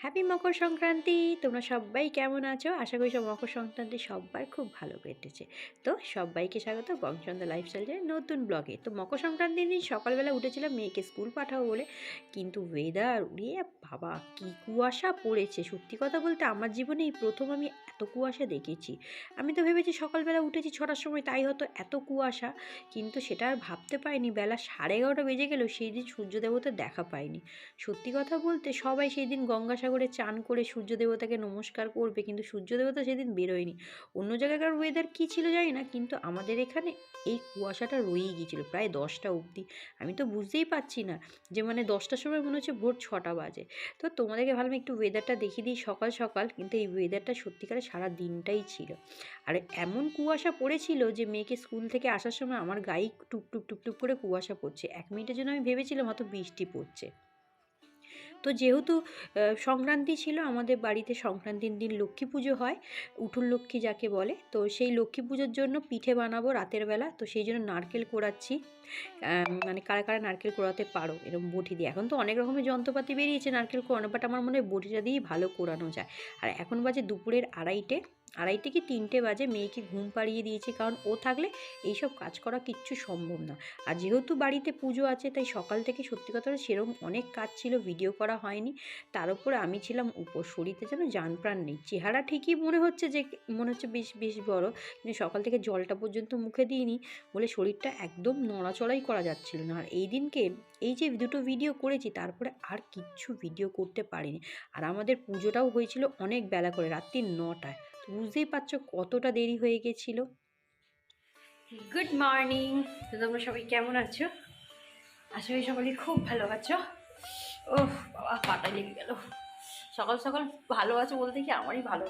Happy Makar Sankranti. তোমরা সবাই কেমন আছো? আশা করি সব মকর সংক্রান্তি সবার খুব ভালো কেটেছে। তো সবাইকে স্বাগত বংশচন্দ্র লাইফস্টাইলের নতুন ব্লগে তো মকর সংক্রান্তির দিন সকালবেলা উঠেছিলাম মেয়েকে স্কুল পাঠাবো বলে। কিন্তু ওয়েদার উড়িয়ে বাবা, কী কুয়াশা পড়েছে। সত্যি কথা বলতে আমার জীবনে এই প্রথম আমি এত কুয়াশা দেখেছি। আমি তো ভেবেছি সকালবেলা উঠেছি ছটার সময়, তাই হয়তো এত কুয়াশা। কিন্তু সেটা আর ভাবতে পারিনি। বেলা সাড়ে এগারোটা বেজে গেলেও সেই দিন সূর্য দেবতা দেখা পাইনি। সত্যি কথা বলতে সবাই সেই দিন গঙ্গাসাগরে চান করে সূর্য দেবতাকে নমস্কার করবে, কিন্তু সূর্য দেবতা সেদিন বেরোয়নি। অন্য জায়গাকার ওয়েদার কী ছিল জানি না, কিন্তু আমাদের এখানে এই কুয়াশাটা রয়েই গিয়েছিল, প্রায় দশটা অবধি। আমি তো বুঝতেই পারছি না যে মানে দশটার সময় মনে হচ্ছে ভোর ছটা বাজে। তো তোমাদেরকে ভাবলাম একটু ওয়েদারটা দেখিয়ে দিই সকাল সকাল, কিন্তু এই ওয়েদারটা সত্যিকারে সারা দিনটাই ছিল। আর এমন কুয়াশা পড়েছিল যে মেয়েকে স্কুল থেকে আসার সময় আমার গায়ে টুপ টুপ করে কুয়াশা পড়ছে। এক মিনিটের জন্য আমি ভেবেছিলাম হয়তো বৃষ্টি পড়ছে। তো যেহেতু সংক্রান্তি ছিল, আমাদের বাড়িতে সংক্রান্তির দিন লক্ষ্মী পুজো হয়, উঠুন লক্ষ্মী যাকে বলে, তো সেই লক্ষ্মী পুজোর জন্য পিঠে বানাবো রাতের বেলা, তো সেই জন্য নারকেল কোড়াচ্ছি। মানে কারা কারা নারকেল কোড়াতে পারো এরকম বটি দিয়ে। এখন তো অনেক রকমের যন্ত্রপাতি বেরিয়েছে নারকেল কোড়ানো বাট আমার মনে হয় বটিটা দিয়েই ভালো কোড়ানো যায়। আর এখন বাজে দুপুরের আড়াইটে। আড়াইটে কি তিনটে বাজে মেয়েকে ঘুম পাড়িয়ে দিয়েছি কারণ ও থাকলে এইসব কাজ করা কিচ্ছু সম্ভব না। আর যেহেতু বাড়িতে পুজো আছে, তাই সকাল থেকে সত্যি কথা সেরকম অনেক কাজ ছিল ভিডিও করা হয়নি। তার উপরে আমি ছিলাম উপর শরীরে যেন জান প্রাণ নেই। চেহারা ঠিকই মনে হচ্ছে যে, মনে হচ্ছে বেশ বেশ বড়। কিন্তু সকাল থেকে জলটা পর্যন্ত মুখে দিইনি বলে শরীরটা একদম নড়াচড়াই করা যাচ্ছিল না। আর এই দিনকে এই যে দুটো ভিডিও করেছি, তারপরে আর কিচ্ছু ভিডিও করতে পারিনি। আর আমাদের পুজোটাও হয়েছিল অনেক বেলা করে, রাত্রি নটায়। বুঝতেই পারছ কতটা দেরি হয়ে গেছিল? গুড মর্নিং তো তোমরা সবাই কেমন আছো? আশা করি সকলেই খুব ভালো আছো। ও বাবা পাটা লেগে গেল। সকাল সকাল ভালো আছো বলতে কি আমারই ভালো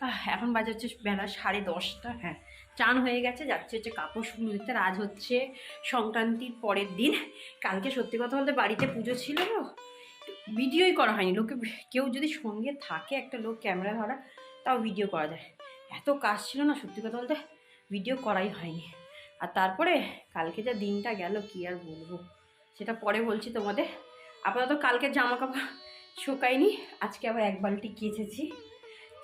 আহ, এখন বাজে হচ্ছে বেলা সাড়ে দশটা। হ্যাঁ চান হয়ে গেছে যাচ্ছে হচ্ছে কাপড় শুকনো দিতে। আজ হচ্ছে সংক্রান্তির পরের দিন। কালকে সত্যি কথা বলতে বাড়িতে পুজো ছিল তো। ভিডিওই করা হয়নি। লোকে কেউ যদি সঙ্গে থাকে একটা লোক ক্যামেরা ধরা তাও ভিডিও করা যায়। এত কাজ ছিল না, সত্যি কথা বলতে ভিডিও করাই হয়নি। আর তারপরে কালকে যা দিনটা গেল, কি আর বলব? সেটা পরে বলছি তোমাদের। আপাতত কালকে জামা কাপড় শুকায়নি, আজকে আবার এক বালটি কেচেছি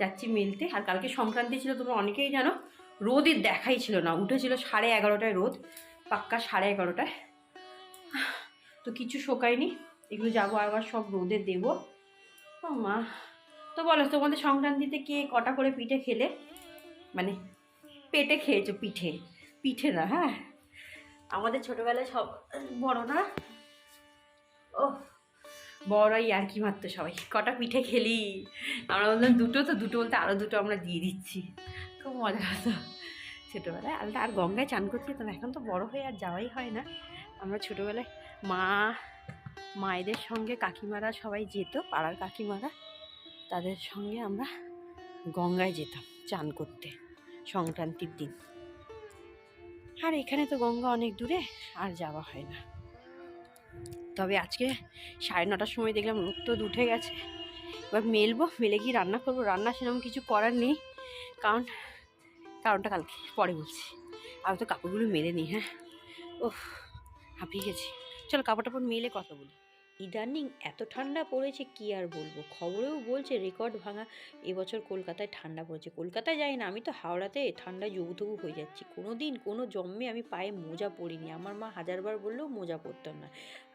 যাচ্ছি মেলতে। আর কালকে সংক্রান্তি ছিল, তোমরা অনেকেই জানো রোদের দেখাই ছিল না। উঠেছিল সাড়ে এগারোটায় রোদ, পাক্কা সাড়ে এগারোটায়। তো কিছু শোকায়নি, এগুলো যাব আবার সব রোদে দেবো। মা। তো বলো, তোমাদের সংক্রান্তিতে কে কটা করে পিঠে খেলে? মানে পেটে খেয়েছো পিঠে? পিঠে না হ্যাঁ? আমাদের ছোটোবেলায় সব বড় না? ও বড়ই আর কি মারতো সবাই। কটা পিঠে খেলি? আমরা বললাম, দুটো তো, দুটো বলতে আরও দুটো আমরা দিয়ে দিচ্ছি। খুব মজা হতো ছোটোবেলায়। আলাদা আর গঙ্গায় চান করতে যেতাম এখন তো বড় হয়ে আর যাওয়াই হয় না। আমরা ছোটোবেলায় মা, মায়েদের সঙ্গে কাকিমারা সবাই যেত, পাড়ার কাকিমারা। তাদের সঙ্গে আমরা গঙ্গায় যেতাম চান করতে সংক্রান্তির দিন। আর এখানে তো গঙ্গা অনেক দূরে, আর যাওয়া হয় না। তবে আজকে সাড়ে নটার সময় দেখলাম রোদ তো উঠে গেছে। এবার মেলবো, মেলে গিয়ে রান্না করব। রান্না সেরকম কিছু করার নেই, কারণ, কারণটা কালকে, পরে বলছি। আমি তো কাপড়গুলো মেলে নিই হ্যাঁ? ও হাঁপিয়ে গেছি। চলো কাপড় টাপড় মেলে কথা বলি। ইদানিং এত ঠান্ডা পড়েছে, কি আর বলব? খবরেও বলছে রেকর্ড ভাঙা, এবছর কলকাতায় ঠান্ডা পড়েছে। কলকাতায় যাই না, আমি তো হাওড়াতে ঠান্ডায় জবুতবু হয়ে যাচ্ছি। কোনো দিন কোনো জন্মে আমি পায়ে মোজা পড়িনি আমার মা হাজারবার বললেও মোজা পরতাম না।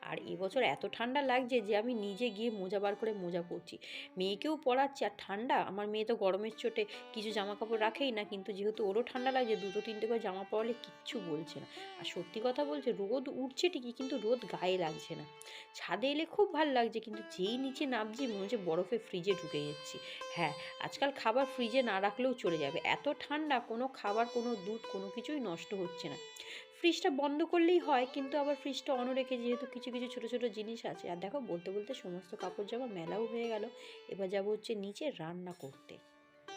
আর এবছর এত ঠান্ডা লাগছে যে আমি নিজে গিয়ে মোজা বার করে মোজা পরছি। মেয়েকেও পরাচ্ছি আর ঠান্ডা? আমার মেয়ে তো গরমের চোটে কিছু জামা কাপড় রাখেই না, কিন্তু যেহেতু ওরও ঠান্ডা লাগছে, দুটো তিনটে করে জামা পরালে কিচ্ছু বলছে না। আর সত্যি কথা বলছে রোদ উঠছে ঠিকই, কিন্তু রোদ গায়ে লাগছে না। ছাদে এলে খুব ভালো লাগছে, কিন্তু যেই নিচে নামছি মনে হচ্ছে বরফে ফ্রিজে ঢুকে যাচ্ছি। হ্যাঁ আজকাল খাবার ফ্রিজে না রাখলেও চলে যাবে। এত ঠান্ডা, কোনো খাবার, কোনো দুধ, কোনো কিছুই নষ্ট হচ্ছে না। ফ্রিজটা বন্ধ করলেই হয়, কিন্তু আবার ফ্রিজটা অন রেখে যেহেতু কিছু কিছু ছোটো ছোটো জিনিস আছে। আর দেখো, বলতে বলতে সমস্ত কাপড় জামা মেলাও হয়ে গেল। এবার যাব হচ্ছে নিচে রান্না করতে।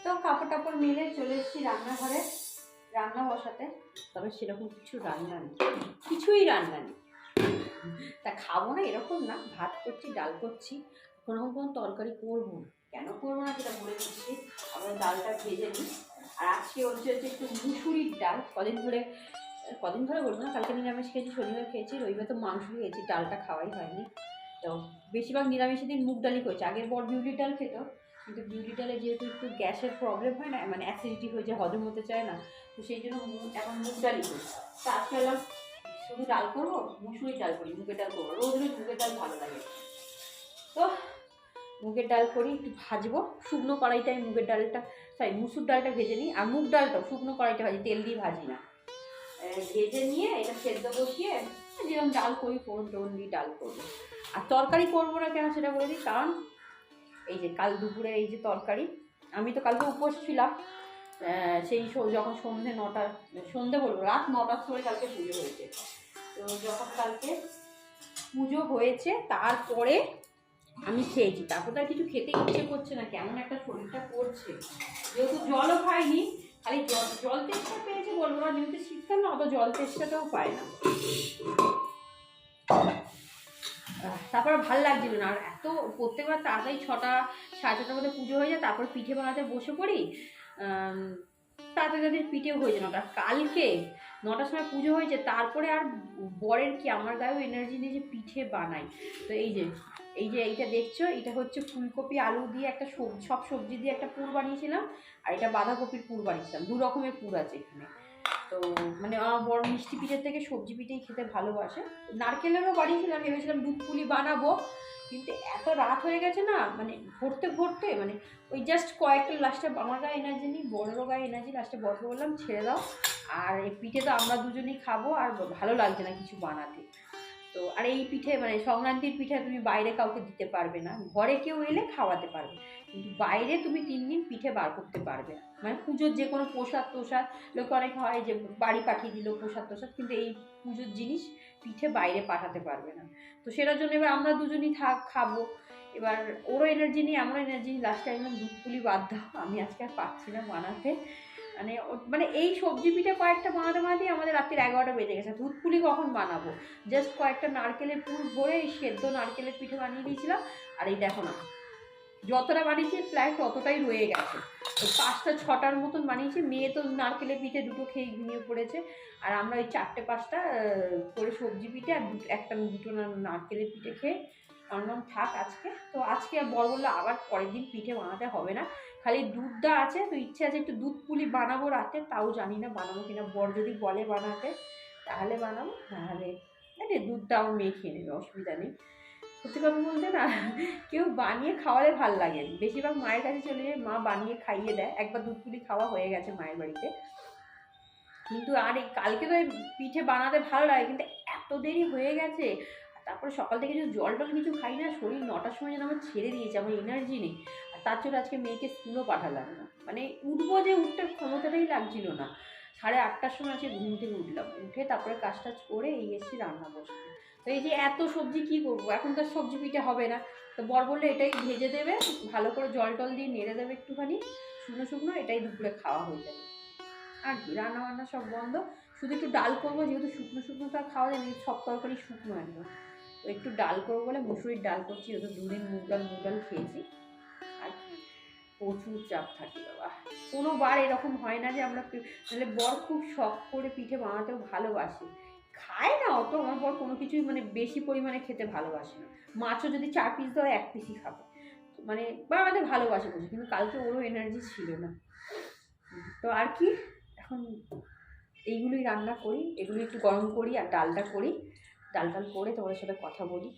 তো কাপড় টাপড় মিলে চলে এসেছি রান্নাঘরে। রান্না বসাতে। তবে সেরকম কিছু রান্না নেই। কিছুই রান্না নেই। তা খাব না, এরকম না। ভাত করছি, ডাল করছি। কোনো কোনো তরকারি করব না। কেন করব না সেটা বলে দিচ্ছি। আমরা ডালটা ভেজে নিই। আর আজকে হচ্ছে হচ্ছে একটু মুসুরির ডাল। কদিন ধরে কদিন ধরে বলব না, কালকে নিরামিষ খেয়েছি, শনিবার খেয়েছি, রবিবার তো মাংস খেয়েছি, ডালটা খাওয়াই হয়নি। তো বেশিরভাগ নিরামিষের দিন মুগ ডালই করেছে। আগের বর বিউলি ডাল খেত, কিন্তু বিউলি ডালে যেহেতু একটু গ্যাসের প্রবলেম হয় না মানে অ্যাসিডিটি হয়ে যায়, হজম হতে চায় না, তো সেই জন্য এখন মুগ ডালই করি। তো আজকে শুধু ডাল করব, মুসুরির ডাল করি, মুগের ডাল করব। রোজ রোজ মুগের ডাল ভালো লাগে। তো মুগের ডাল করি, একটু ভাজবো। শুকনো কড়াইটায় মুগের ডালটা সরি মুসুর ডালটা ভেজে নিই। আর মুগ ডালটাও শুকনো কড়াইটা ভাজি, তেল দিয়ে ভাজি না। ভেজে নিয়ে এটা সেদ্ধ বসিয়ে যেরকম ডাল করি, ফোড়ন টোড়ন দিয়ে ডাল করব। আর তরকারি করব না কেন সেটা বলে দিই, কারণ এই যে কাল দুপুরে এই যে তরকারি, আমি তো কালকে উপোস ছিলাম সেই যখন সন্ধে নটা, সন্ধে বলব, রাত নটার সময় কালকে পুজো হয়েছে। তো যখন কালকে পুজো হয়েছে, তারপরে আমি খেয়েছি। তারপর আর কিছু খেতে ইচ্ছে করছে না, কেমন একটা শরীরটা করছে। যেহেতু জলও খাইনি খালি জল জল তেষ্টা পেয়েছে বলব না, যেহেতু শীতকাল না, অত জল তেষ্টাটাও পায় না। তারপরে ভালো লাগছিল না, আর এত প্রত্যেকবার তাড়াতাড়ি ছটা, সাড়ে ছটার মধ্যে পুজো হয়ে যায়, তারপর পিঠে বানাতে বসে পড়ি তাড়াতাড়ি তাদের পিঠেও হয়ে যায় নটা কালকে নটার সময় পুজো হয়েছে, তারপরে আর বরের কি, আমার গায়েও এনার্জি নেই যে পিঠে বানাই। তো এই যে এই যে এইটা দেখছ, এটা হচ্ছে ফুলকপি, আলু দিয়ে একটা সব- সব সবজি দিয়ে একটা পুর বানিয়েছিলাম, আর এটা বাঁধাকপির পুর বানিয়েছিলাম। দু রকমের পুর আছে এখানে। তো মানে আমার বড় মিষ্টি পিঠের থেকে সবজি পিঠেই খেতে ভালোবাসে। নারকেলেরও বানিয়েছিলাম, ভেবেছিলাম দুধ পুলি বানাবো, কিন্তু এত রাত হয়ে গেছে না মানে ভরতে ভরতে মানে ওই জাস্ট কয়েকটা লাস্টে আমার গায়ে এনার্জি নেই বড়োরও গায়ে এনার্জি লাস্টে বড়কে বললাম, ছেড়ে দাও। আর এই পিঠে তো আমরা দুজনেই খাব, আর ভালো লাগছে না কিছু বানাতে। তো, আর এই পিঠে মানে সংক্রান্তির পিঠে তুমি বাইরে কাউকে দিতে পারবে না। ঘরে কেউ এলে খাওয়াতে পারবে। কিন্তু বাইরে তুমি তিন দিন পিঠে বার করতে পারবে না। মানে পুজোর যে কোনো প্রসাদ তোষাদ লোকে অনেক হয় যে বাড়ি পাঠিয়ে দিল প্রসাদ তোষাদ কিন্তু এই পুজোর জিনিস পিঠে বাইরে পাঠাতে পারবে না। তো সেটার জন্য এবার আমরা দুজনই থাক, খাব। এবার ওরও এনার্জি নেই, আমারও এনার্জি লাস্টে একদম দুধ পুলি বাদ দাও আমি আজকে আর পাচ্ছি না বানাতে। মানে মানে এই সবজি পিঠে কয়েকটা বানাতে বানাতেই আমাদের রাত্রির এগারোটা বেজে গেছে। দুধ পুলি কখন বানাবো? জাস্ট কয়েকটা নারকেলের পুর ভরে এই সেদ্ধ নারকেলের পিঠে বানিয়ে দিয়েছিলাম। আর এই দেখো না, যতটা বানিয়েছি প্রায় ততটাই রয়ে গেছে। পাঁচটা ছটার মতন বানিয়েছি। মেয়ে তো নারকেলের পিঠে দুটো খেয়ে ঘুমিয়ে পড়েছে। আর আমরা ওই চারটে পাঁচটা করে সবজি পিঠে আর একটা দুটো নারকেলের পিঠে খেয়ে আমার থাক আজকে। তো আজকে বর বলল আবার পরের দিন পিঠে বানাতে হবে না। খালি দুধটা আছে, তো ইচ্ছে আছে একটু দুধ পুলি বানাবো রাতে, তাও জানি না বানাবো কিনা। বর যদি বলে বানাতে, তাহলে বানাবো নাহলে আরে দুধটা আমার মেয়ে খেয়ে নেবে, অসুবিধা নেই। সত্যি কথা বলতে না, কেউ বানিয়ে খাওয়ালে ভালো লাগে বেশিরভাগ মায়ের কাছে চলে যায়, মা বানিয়ে খাইয়ে দেয়। একবার দুধ পুলি খাওয়া হয়ে গেছে মায়ের বাড়িতে। কিন্তু আর এই কালকে তো পিঠে বানাতে ভালো লাগে, কিন্তু এত দেরি হয়ে গেছে। তারপরে সকাল থেকে যদি জল টল কিছু খাই না, শরীর নটার সময় যেন আমার ছেড়ে দিয়েছে, আমার এনার্জি নেই। আর তার জন্য আজকে মেয়েকে স্কুলও পাঠালাম না। মানে উঠবো যে উঠতে ক্ষমতাটাই লাগছিল না। সাড়ে আটটার সময় আজকে ঘুম থেকে উঠলাম। উঠে তারপরে কাজ টাজ করে এই এসেছি রান্না বসতে তো এই যে এত সবজি কি করব? এখন তো সবজি পিঠে হবে না। তো বর বললে, এটাই ভেজে দেবে, ভালো করে জল টল দিয়ে নেড়ে দেবে একটুখানি। শুকনো শুকনো, এটাই দুপুরে খাওয়া হয়ে যাবে। আর কি রান্না বান্না সব বন্ধ। শুধু একটু ডাল করব, যেহেতু শুকনো শুকনো তো আর খাওয়া না সব তরকারি শুকনো একদম। একটু ডাল করব বলে মুসুরির ডাল করছি ওদের দুদিন মুগ ডাল মুগ ডাল খেয়েছি। আর প্রচুর চাপ থাকে বাবা। কোনো বার এরকম হয় না যে আমরা তাহলে বর খুব শখ করে পিঠে বানাতেও ভালোবাসে। খায় না অত, আমার বর কোনো কিছুই মানে বেশি পরিমাণে খেতে ভালোবাসে না। মাছও যদি চার পিস দেওয়া এক পিসই খাবে। তো মানে বানাতে ভালোবাসে বুঝি কিন্তু কালকে ওরও এনার্জি ছিল না। তো আর কি, এখন এইগুলোই রান্না করি, এগুলো একটু গরম করি আর ডালটা করি। ডাল টাল করে তোমাদের সাথে কথা বলি।